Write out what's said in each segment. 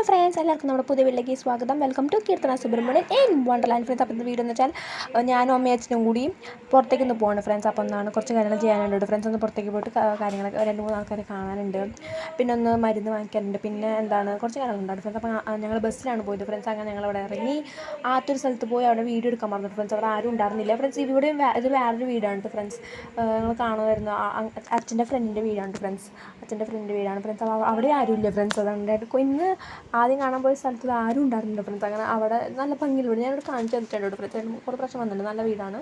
Hello friends എല്ലാവർക്കും നമ്മുടെ പുതിയ വീട്ടിലേക്ക് സ്വാഗതം. Welcome to Keerthana Subrahmanyan in wonderland friends അപ്പം വീഡിയോ എന്ന് വെച്ചാൽ ഞാനും അമ്മയും അച്ഛനും കൂടി പുറത്തേക്ക് ഒന്ന് പോകണം ഫ്രണ്ട്സ് അപ്പോൾ ഒന്നാണ് കുറച്ച് കാര്യങ്ങൾ ചെയ്യാനുണ്ട്. ഫ്രണ്ട്സ് ഒന്ന് പുറത്തേക്ക് പോയിട്ട് കാര്യങ്ങളൊക്കെ രണ്ട് മൂന്ന് ആൾക്കാരെ കാണാനുണ്ട്. പിന്നെ ഒന്ന് മരുന്ന് വാങ്ങിക്കാനുണ്ട്. പിന്നെ എന്താണ് കുറച്ച് കാര്യങ്ങളുണ്ടാണ് ഫ്രണ്ട്സ് അപ്പോൾ ഞങ്ങൾ ബസ്സിലാണ് പോയത് ഫ്രണ്ട്സ് അങ്ങനെ ഞങ്ങൾ അവിടെ ഇറങ്ങി ആത്തൊരു സ്ഥലത്ത് പോയി അവിടെ വീഡിയോ എടുക്കാൻ പറഞ്ഞു. ഫ്രണ്ട്സ് അവിടെ ആരും ഉണ്ടായിരുന്നില്ല. ഫ്രണ്ട്സ് ഇവിടെ ഇത് വേറൊരു വീടാണ് ഫ്രണ്ട്സ് ഞങ്ങൾ കാണുമായിരുന്നു. അച്ഛന്റെ ഫ്രണ്ടിന്റെ വീടാണ് ഫ്രണ്ട്സ് അച്ഛന്റെ ഫ്രണ്ടിന്റെ വീടാണ് ഫ്രണ്ട്സ് അവിടെ ആരും ഇല്ല ഫ്രണ്ട്സ് അതുകൊണ്ടായിട്ട് ഇന്ന് ആദ്യം കാണാൻ പോയ സ്ഥലത്ത് ആരും ഉണ്ടായിരുന്നില്ല ഫ്രണ്ട്സ് അങ്ങനെ അവിടെ നല്ല ഭംഗിയിലൂടെ വീട്. ഞാനിവിടെ കാണിച്ചു തന്നിട്ടുണ്ട് ഫ്രണ്ട്സ് കുറേ പ്രശ്നം വന്നിട്ടുണ്ട്. നല്ല വീടാണ്.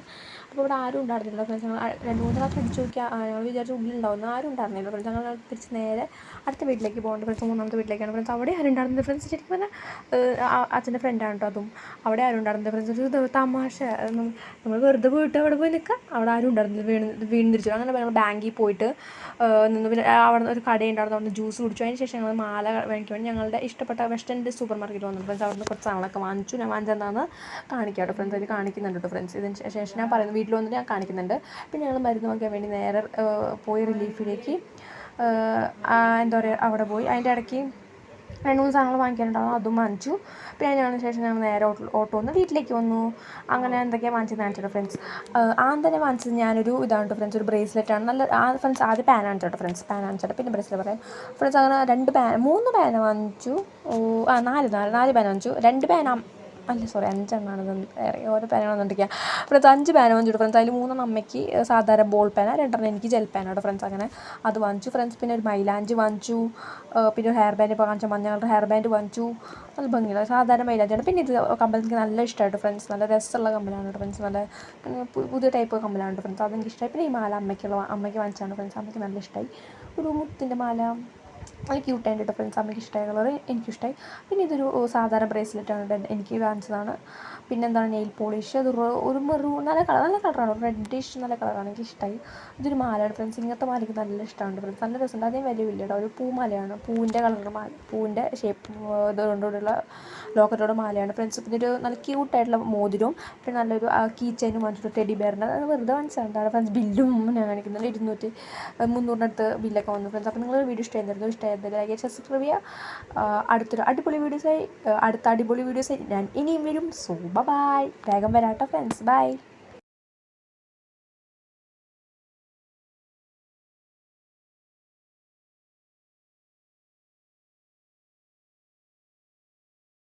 അപ്പോൾ ഇവിടെ ആരും ഉണ്ടായിരുന്നില്ല ഫ്രണ്ട്സ് ഞങ്ങൾ രണ്ട് മൂന്ന് പ്രാവശ്യം അടിച്ചു നോക്കിയാൽ ഞങ്ങൾ വിചാരിച്ചു ഉള്ളിലുണ്ടാവുന്ന ആരും ഉണ്ടായിരുന്നില്ല ഫ്രണ്ട്സ് ഞങ്ങൾ തിരിച്ച് നേരെ അടുത്ത വീട്ടിലേക്ക് പോകേണ്ട ഫ്രണ്ട്സ് മൂന്നാമത്തെ വീട്ടിലേക്കാണ് ഫ്രണ്ട്സ് അവിടെ ആരും ഉണ്ടായിരുന്നില്ല ഫ്രണ്ട്സ് ശരിക്കും പറഞ്ഞാൽ അച്ഛന്റെ ഫ്രണ്ടാണ് കേട്ടോ അതും. അവിടെ ആരും ഉണ്ടായിരുന്നില്ല ഫ്രണ്ട്സ് ഒരു തമാശ. നമ്മൾ വെറുതെ പോയിട്ട് അവിടെ പോയി നിൽക്കുക. അവിടെ ആരും ഉണ്ടായിരുന്നില്ല. വീണ് വീണ് തിരിച്ചു. അങ്ങനെ ഞങ്ങൾ ബാങ്കിൽ പോയിട്ട് നിന്ന് പിന്നെ അവിടെ ഒരു കടയുണ്ടായിരുന്നു. അവിടെ ജ്യൂസ് കുടിച്ചു. അതിന് ശേഷം ഞങ്ങൾ മാല വാങ്ങിക്കാൻ ഞങ്ങളുടെ ഇഷ്ടപ്പെട്ട വെസ്റ്റേൺ സൂപ്പർ മാർക്കറ്റ് വന്നു. ഫ്രണ്ട്സ് അവിടെ നിന്ന് കുറച്ച് സാധനങ്ങളൊക്കെ വാങ്ങിച്ചു. ഞാൻ വാങ്ങിച്ചെന്താന്ന് കാണിക്കാം കേട്ടോ. ഫ്രണ്ട്സ് അതിൽ കാണിക്കുന്നുണ്ട് കേട്ടോ ഫ്രണ്ട്സ്. ഇതിന് ശേഷം ഞാൻ പറയുന്നത് വീട്ടിൽ വന്നിട്ട് ഞാൻ കാണിക്കുന്നുണ്ട്. പിന്നെ ഞങ്ങൾ മരുന്ന് നോക്കാൻ വേണ്ടി നേരെ പോയി റിലീഫിലേക്ക് എന്താ പറയുക അവിടെ പോയി. അതിന്റെ ഇടയ്ക്ക് രണ്ട് മൂന്ന് സാധനങ്ങൾ വാങ്ങിക്കാനുണ്ടാവും. അതും വാങ്ങിച്ചു. പിന്നെ ഞങ്ങൾ ശേഷം ഞങ്ങൾ നേരെ ഓട്ടോ വന്ന് വീട്ടിലേക്ക് വന്നു. അങ്ങനെ എന്തൊക്കെയാണ് വാങ്ങിച്ചത് കാണിച്ചിട്ട് ഫ്രണ്ട്സ് ആദ്യം തന്നെ വാങ്ങിച്ചത് ഞാനൊരു ഇതാണ് ഫ്രണ്ട്സ് ഒരു ബ്രേസ്ലെറ്റ് ആണ്. നല്ല ആ ഫ്രണ്ട്സ് ആദ്യം പാൻ വാങ്ങിച്ചോട്ടെ ഫ്രണ്ട്സ് പാൻ വാങ്ങിച്ചോട്ടെ പിന്നെ ബ്രേസ്ലെറ്റ് പറയാം. ഫ്രണ്ട്സ് അങ്ങനെ രണ്ട് പാൻ മൂന്ന് പാൻ വാങ്ങിച്ചു. ആ നാല് നാല് നാല് പാൻ വാങ്ങിച്ചു. രണ്ട് പാൻ അല്ല സോറി അഞ്ചെണ്ണമാണ് ഓരോ പേനാണ് വന്നിട്ടിരിക്കുക ഫ്രണ്ട്സ് അഞ്ച് പേന വാങ്ങിച്ചു ഫ്രണ്ട്സ് അതിൽ മൂന്നെണ്ണം അമ്മയ്ക്ക് സാധാരണ ബോൾ പേന രണ്ടെണ്ണം എനിക്ക് ജെൽ പേനാണ് ഫ്രണ്ട്സ് അങ്ങനെ അത് വാങ്ങിച്ചു. ഫ്രണ്ട്സ് പിന്നെ ഒരു മൈലാഞ്ചി വാങ്ങിച്ചു. പിന്നെ ഒരു ഹെയർ ബാൻഡ് ഇപ്പോൾ കാണിച്ച മഞ്ഞ ഹെയർ ബാൻഡ് വാങ്ങിച്ചു. നല്ല ഭംഗിയുള്ള സാധാരണ മൈലാഞ്ചാണ് പിന്നെ ഇത് കമ്പൽ എനിക്ക് നല്ല ഇഷ്ടമായിട്ട് ഫ്രണ്ട്സ് നല്ല രസമുള്ള കമ്പലാണ് ഫ്രണ്ട്സ് നല്ല പുതിയ ടൈപ്പ് കമ്പലാണ് ഫ്രണ്ട്സ് അതെനിക്ക് ഇഷ്ടമായി പിന്നെ ഈ മാല അമ്മയ്ക്കുള്ള അമ്മയ്ക്ക് വാങ്ങിച്ചാണ് ഫ്രണ്ട്സ് അമ്മയ്ക്ക് നല്ല ഇഷ്ടമായി ഒരു മുത്തിന്റെ മാല. നല്ല ക്യൂട്ടായിട്ട് കേട്ടോ ഫ്രണ്ട്സ് അമ്മയ്ക്ക് ഇഷ്ടമായ കളർ എനിക്കിഷ്ടമായി പിന്നെ ഇതൊരു സാധാരണ ബ്രേസ്ലെറ്റ് ട്ടോ എനിക്ക് വാങ്ങിച്ചതാണ് പിന്നെ എന്താണ് നെയിൽ പോളിഷ് അത് ഒരു മെറൂ നല്ല കളർ നല്ല കളറാണ് റെഡിഷ് നല്ല കളറാണ് എനിക്ക് ഇഷ്ടമായി ഇതൊരു മാലയാണ്. ഫ്രണ്ട്സ് ഇങ്ങനത്തെ മാലയ്ക്ക് നല്ല ഇഷ്ടമാണ് ഫ്രണ്ട്സ് നല്ല രസമുണ്ട്. അതേ വലിയ വലിയ ഒരു പൂമാലയാണ്. പൂവിന്റെ കളർ മാല. പൂവിന്റെ ഷേപ്പ് ഇതുകൊണ്ടുള്ള ലോക്കറ്റോട് മാലയാണ് ഫ്രണ്ട്സ് പിന്നെ ഒരു നല്ല ക്യൂട്ടായിട്ടുള്ള മോതിരവും പിന്നെ നല്ലൊരു കീ ചെയിനും വാങ്ങിച്ചിട്ട് ടെഡി ബെയറിന്റെ അത് വെറുതെ വാങ്ങിച്ചതാണ് ഫ്രണ്ട്സ് ബില്ലും ഞാൻ കാണിക്കുന്നുണ്ട്. ഇരുന്നൂറ്റി മുന്നൂറിനടുത്ത് ബില്ലൊക്കെ വന്നു ഫ്രണ്ട്സ് അപ്പോൾ നിങ്ങൾ വീഡിയോ ഇഷ്ടമായിരുന്നു ഇഷ്ടമായിരുന്നു ലൈക്ക് സബ്സ്ക്രൈബ് ചെയ്യുക. അടുത്തൊരു അടിപൊളി വീഡിയോസായി അടുത്ത അടിപൊളി വീഡിയോസായി ഞാൻ ഇനിയും വരും. സോ ബൈ വേഗം വരാട്ടോ ഫ്രണ്ട്സ് ബൈ